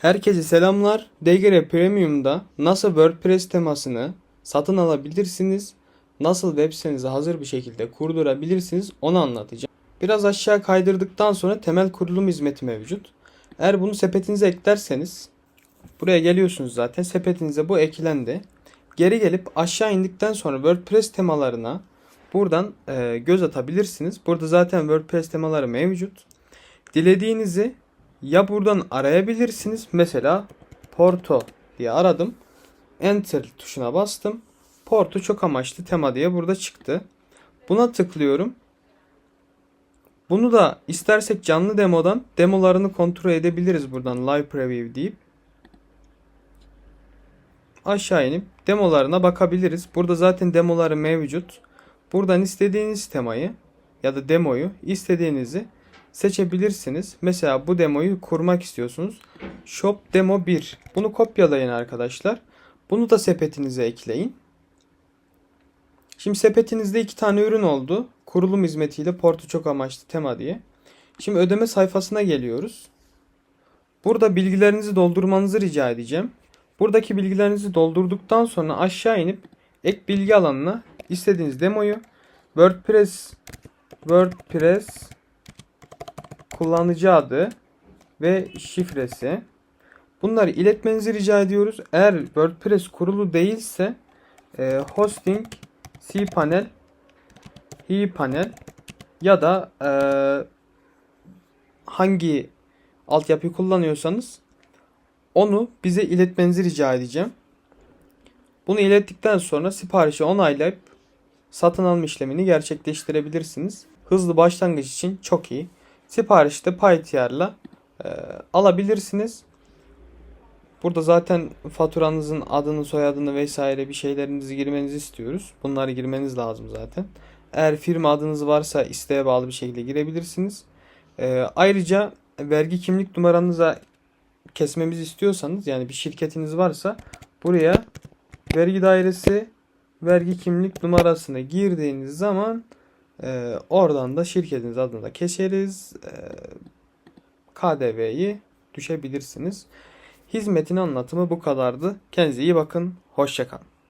Herkese selamlar. DGR Premium'da nasıl WordPress temasını satın alabilirsiniz, nasıl web sitenizi hazır bir şekilde kurdurabilirsiniz onu anlatacağım. Biraz aşağı kaydırdıktan sonra temel kurulum hizmeti mevcut. Eğer bunu sepetinize eklerseniz buraya geliyorsunuz zaten sepetinize bu eklendi. Geri gelip aşağı indikten sonra WordPress temalarına buradan e, göz atabilirsiniz. Burada zaten WordPress temaları mevcut. Dilediğinizi ya buradan arayabilirsiniz. Mesela Porto diye aradım. Enter tuşuna bastım. Porto çok amaçlı tema diye burada çıktı. Buna tıklıyorum. Bunu da istersek canlı demodan demolarını kontrol edebiliriz buradan live preview deyip. Aşağı inip demolarına bakabiliriz. Burada zaten demoları mevcut. Buradan istediğiniz temayı ya da demoyu istediğinizi seçebilirsiniz. Mesela bu demoyu kurmak istiyorsunuz. Shop Demo 1. Bunu kopyalayın arkadaşlar. Bunu da sepetinize ekleyin. Şimdi sepetinizde iki tane ürün oldu. Kurulum hizmetiyle portu çok amaçlı tema diye. Şimdi ödeme sayfasına geliyoruz. Burada bilgilerinizi doldurmanızı rica edeceğim. Buradaki bilgilerinizi doldurduktan sonra aşağı inip ek bilgi alanına istediğiniz demoyu WordPress WordPress kullanıcı adı ve şifresi. Bunları iletmenizi rica ediyoruz. Eğer WordPress kurulu değilse e, hosting cpanel panel ya da e, hangi altyapıyı kullanıyorsanız onu bize iletmenizi rica edeceğim. Bunu ilettikten sonra siparişi onaylayıp satın alma işlemini gerçekleştirebilirsiniz. Hızlı başlangıç için çok iyi. Siparişte PyTR'la e, alabilirsiniz. Burada zaten faturanızın adını, soyadını vesaire bir şeylerinizi girmenizi istiyoruz. Bunları girmeniz lazım zaten. Eğer firma adınız varsa isteğe bağlı bir şekilde girebilirsiniz. E, ayrıca vergi kimlik numaranıza kesmemizi istiyorsanız yani bir şirketiniz varsa buraya vergi dairesi vergi kimlik numarasını girdiğiniz zaman ee, oradan da şirketiniz adını da keseriz. Ee, KDV'yi düşebilirsiniz. Hizmetin anlatımı bu kadardı. Kendinize iyi bakın. Hoşçakalın.